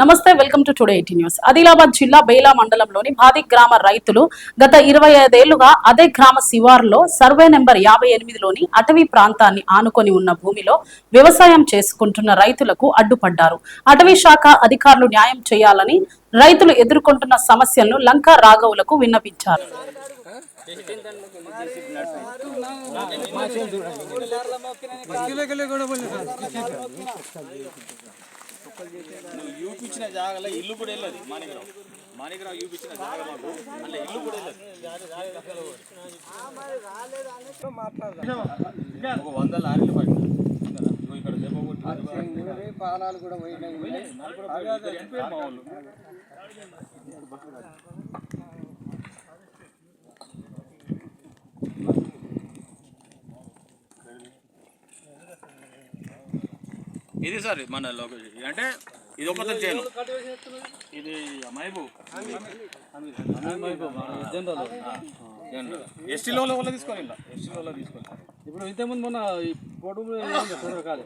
నమస్తే welcome to today eighty news. Adilabad జిల్లా బేలా మండలంలోని భాది గ్రామ రైతులు గత ఇరవై ఐదేళ్ళుగా అదే గ్రామ శివార్లో సర్వే నెంబర్ యాభై ఎనిమిదిలోని అటవీ ప్రాంతాన్ని ఆనుకొని ఉన్న భూమిలో వ్యవసాయం చేసుకుంటున్న రైతులకు అడ్డుపడ్డారు. అటవీ శాఖ అధికారులు న్యాయం చేయాలని రైతులు ఎదుర్కొంటున్న సమస్యలను లంకా రాఘవులకు విన్నపించారు చూపించిన జాగాలో ఇల్లు కూడా వెళ్ళదు మాణిగ్రామ్ మాణిగ్రామ్ చూపించిన జాగా మాకు. అలా ఇల్లు కూడా వెళ్ళదు. ఒక వంద లారీలు పట్టింది ఇక్కడ దెబ్బ కొట్టి పానాలు కూడా పోయినాయి చనిపోయారు మా వాళ్ళు ఇది సార్ మన లొకేషన్ అంటే ఇది ఒకటి చేయను. ఇది మైబు ఎస్టీలో వల్ల తీసుకోవాలి ఇలా ఎస్టీలో తీసుకోవాలి ఇప్పుడు ఇంతకుముందు మొన్న ఈ పొడుగు కాదు.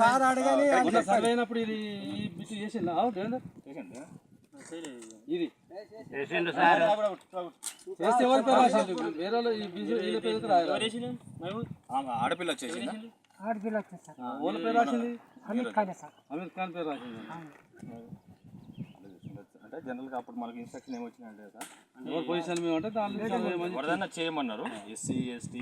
సార్ అడగాలి మొన్న సర్వే అయినప్పుడు ఇది చేసిందా? దేవేందర్? ఇది. చేస్తే ఎవరి పేరు రాసిండు వేరే వాళ్ళు ఈ బిజీ వీళ్ళ పేరు రాయాలి ఆమె ఆడపిల్ల వచ్చేసి వాళ్ళ పేరు రాసింది? అమీర్ ఖాన్ పేరు రాసింది. అంటే జనరల్గా అప్పుడు మనకి ఇన్స్ట్రక్షన్ సార్ ఎవరి పొజిషన్ మేము అంటే దాని చేయమన్నారు. ఎస్సీ ఎస్టీ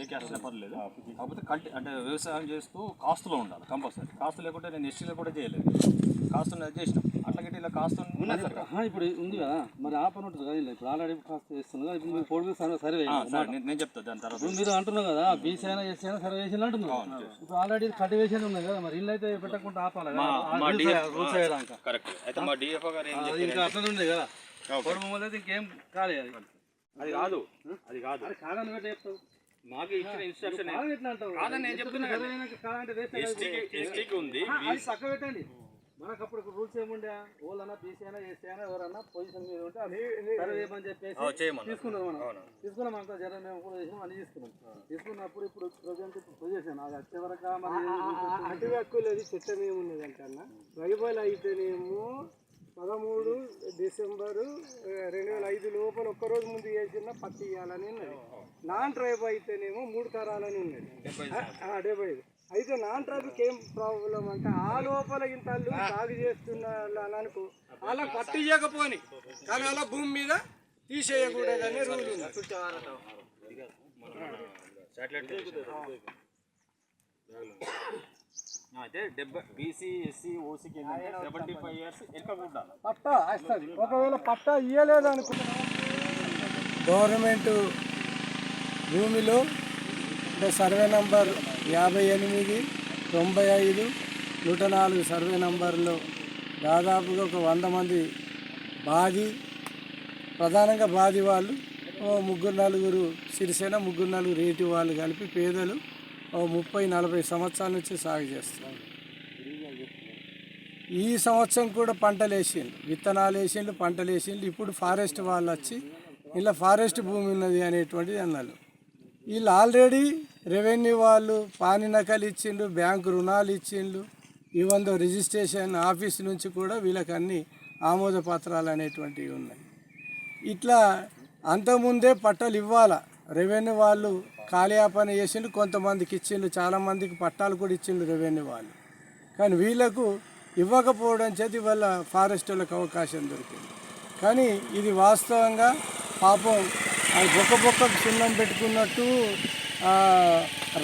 ఏ క్యాస్ట్ పర్లేదు. కాకపోతే కల్టి అంటే వ్యవసాయం చేస్తూ కాస్తులో ఉండాలి కంపల్సరీ. కాస్తు లేకుంటే నేను ఎస్టీలో కూడా చేయలేదు. కాస్తు ఉన్నది చేసినాం అట్లాగే ఇలా కాస్తు ఉన్నది సార్. ఇప్పుడు ఉంది కదా. మరి ఆ పని ఉంటుంది కదా ఇలా ఇప్పుడు ఆల్రెడీ కాస్త కదా ఇప్పుడు మీరు పొడుగు సర్వే సర్వే ఆ, సార్ నేను- నేను చెప్తా దాని తర్వాత. ఇప్పుడు మీరు అంటున్నారు కదా బీసీ అయినా ఎస్సీ అయినా సర్వే చేసి అంటున్నారు. ఇప్పుడు ఆల్రెడీ కల్టివేషన్ ఉన్నాయి కదా మరి ఇల్లు అయితే పెట్టకుండా ఆపాలి కదా. ఆ మా రూల్స్ DF అయ్యా- రూల్స్ అయ్యేదాకా కరెక్ట్. అయితే మా డిఎఫ్ఓ గారు ఏం అది ఇంకా అట్లనే ఉంది కదా. అయితే ఇంకేం కాలేదు అది. అది కాదు. అది కాదు. అది కాదని పెట్టి చెప్తావు. మాకు ఇచ్చిన ఇన్స్ట్రక్షన్ కాదని ఎట్లా అంటావు? కాదని నేను చెప్తున్నా సర్వే అయినాక కాదంటే వేస్ట్ కదా. ఎస్టీకి ఎస్టీకి ఉంది. ఆ, అది పక్క పెట్టండి. మనకు అప్పుడు రూల్స్ ఏముండే? ఓళ్ళన్నా బీసీ అయినా ఎస్సీ అయినా ఎవరన్నా పొజిషన్ మీద ఉంటే అది సర్వే చేయమని చెప్పేసి తీసుకున్నాం మనం. తీసుకున్నాం అంతా జనం మేము కూడా చేసినాం అన్ని తీసుకున్నాం తీసుకున్నప్పుడు ఇప్పుడు ప్రజెంట్ ఇప్పుడు పొజిషన్ అది వచ్చే వరకు మరి అటు హక్కులేదు చట్టం ఏమున్నదంటే అన్న. ట్రైబల్ అయితేనేమో పదమూడు డిసెంబరు రెండు వేల ఐదు లోపల ఒక్కరోజు ముందు చేసిన పత్తి ఇవ్వాలని ఉన్నది. నాన్ ట్రైబ్ అయితేనేమో మూడు తరాలని ఉన్నది. డెబ్బై ఐదు. అయితే నాన్ ట్రైబ్కి ఏం ప్రాబ్లం అంటే ఆ లోపల ఇంత సాగు చేస్తున్నారు అని అనుకో. అలా ఇవ్వకపోని కానీ అలా భూమి మీద తీసేయకూడదనే రూల్ ఉంది. అయితే డెబ్బై బీసీ ఎస్సీ ఓసీకి సెవెంటీ ఫైవ్ ఇయర్స్ ఎక్కడ ఉండాలి పట్టా వస్తుంది. ఒకవేళ పట్టా అనుకున్నా గవర్నమెంట్ భూమిలో సర్వే నంబర్ యాభై ఎనిమిది తొంభై ఐదు నూట నాలుగు సర్వే నంబర్లో దాదాపుగా ఒక వంద మంది బాధి ప్రధానంగా బాధి వాళ్ళు ఓ ముగ్గురు నలుగురు సిరిసేన ముగ్గురు నలుగురు రేటి వాళ్ళు కలిపి పేదలు ఓ ముప్పై నలభై సంవత్సరాల నుంచి సాగు చేస్తారు ఈ సంవత్సరం కూడా పంటలు వేసిండు విత్తనాలు వేసిండు పంటలు వేసిండు ఇప్పుడు ఫారెస్ట్ వాళ్ళు వచ్చి ఇలా ఫారెస్ట్ భూమి ఉన్నది అనేటువంటిది అన్నారు. వీళ్ళు ఆల్రెడీ రెవెన్యూ వాళ్ళు పాని నకలు ఇచ్చిండు బ్యాంకు రుణాలు ఇచ్చిండు ఇవందో రిజిస్ట్రేషన్ ఆఫీస్ నుంచి కూడా వీళ్ళకి అన్ని ఆమోద పత్రాలు అనేటువంటివి ఉన్నాయి. ఇట్లా అంతకుముందే పట్టాలు ఇవ్వాలా. రెవెన్యూ వాళ్ళు కాలయాపన చేసిండు కొంతమందికి ఇచ్చిండు చాలామందికి పట్టాలు కూడా ఇచ్చిండు రెవెన్యూ వాళ్ళు. కానీ వీళ్ళకు ఇవ్వకపోవడం చేతి వల్ల ఫారెస్ట్ అవకాశం దొరికింది. కానీ ఇది వాస్తవంగా పాపం అది బొక్క బొక్కకు సున్నం పెట్టుకున్నట్టు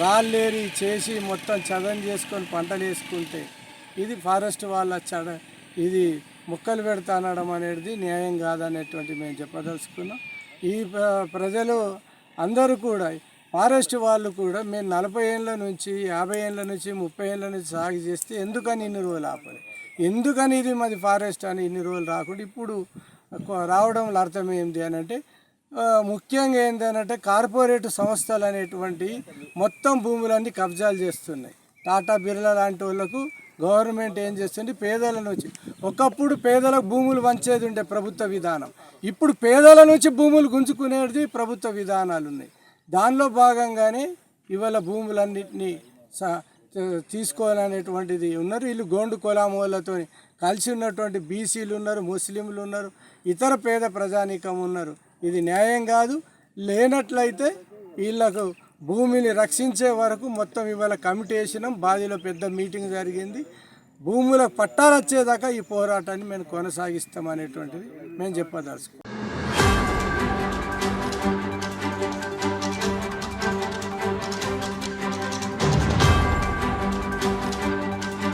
రాళ్ళేరి చేసి మొత్తం చదం చేసుకొని పంటలు వేసుకుంటే ఇది ఫారెస్ట్ వాళ్ళ చడ ఇది ముక్కలు పెడతా అనడం అనేది న్యాయం కాదనేటువంటి మేము చెప్పదలుచుకున్నాం. ఈ ప్ర- ప్రజలు అందరూ కూడా ఫారెస్ట్ వాళ్ళు కూడా మేము నలభై ఏళ్ళ నుంచి యాభై ఏళ్ళ నుంచి ముప్పై ఏళ్ళ నుంచి సాగు చేస్తే ఎందుకని ఇన్ని రోజులు ఆపలి? ఎందుకని ఇది మాది ఫారెస్ట్ అని ఇన్ని రోజులు రాకుండా ఇప్పుడు రావడంలో రావడం అర్థం ఏంటి అని అంటే ముఖ్యంగా ఏంటంటే కార్పొరేట్ సంస్థలు అనేటువంటి మొత్తం భూములన్నీ కబ్జాలు చేస్తున్నాయి. టాటా బిర్లా లాంటి వాళ్ళకు గవర్నమెంట్ ఏం చేస్తుంది? పేదల నుంచి ఒకప్పుడు పేదలకు భూములు వంచేది ఉండే ప్రభుత్వ విధానం. ఇప్పుడు పేదల నుంచి భూములు గుంజుకునేది ప్రభుత్వ విధానాలు ఉన్నాయి. దానిలో భాగంగానే ఇవాళ భూములన్నింటినీ తీసుకోవాలనేటువంటిది ఉన్నారు. వీళ్ళు గోండు కులాములతో కలిసి ఉన్నటువంటి బీసీలు ఉన్నారు ముస్లింలు ఉన్నారు ఇతర పేద ప్రజానీకం ఉన్నారు. ఇది న్యాయం కాదు. లేనట్లయితే వీళ్ళకు భూమిని రక్షించే వరకు మొత్తం ఇవాళ కమిటీ వేసినాం. బాదిలో పెద్ద మీటింగ్ జరిగింది. భూములకు పట్టాలు వచ్చేదాకా ఈ పోరాటాన్ని మేము కొనసాగిస్తాం అనేటువంటిది మేము చెప్పదలుచుకున్నాం.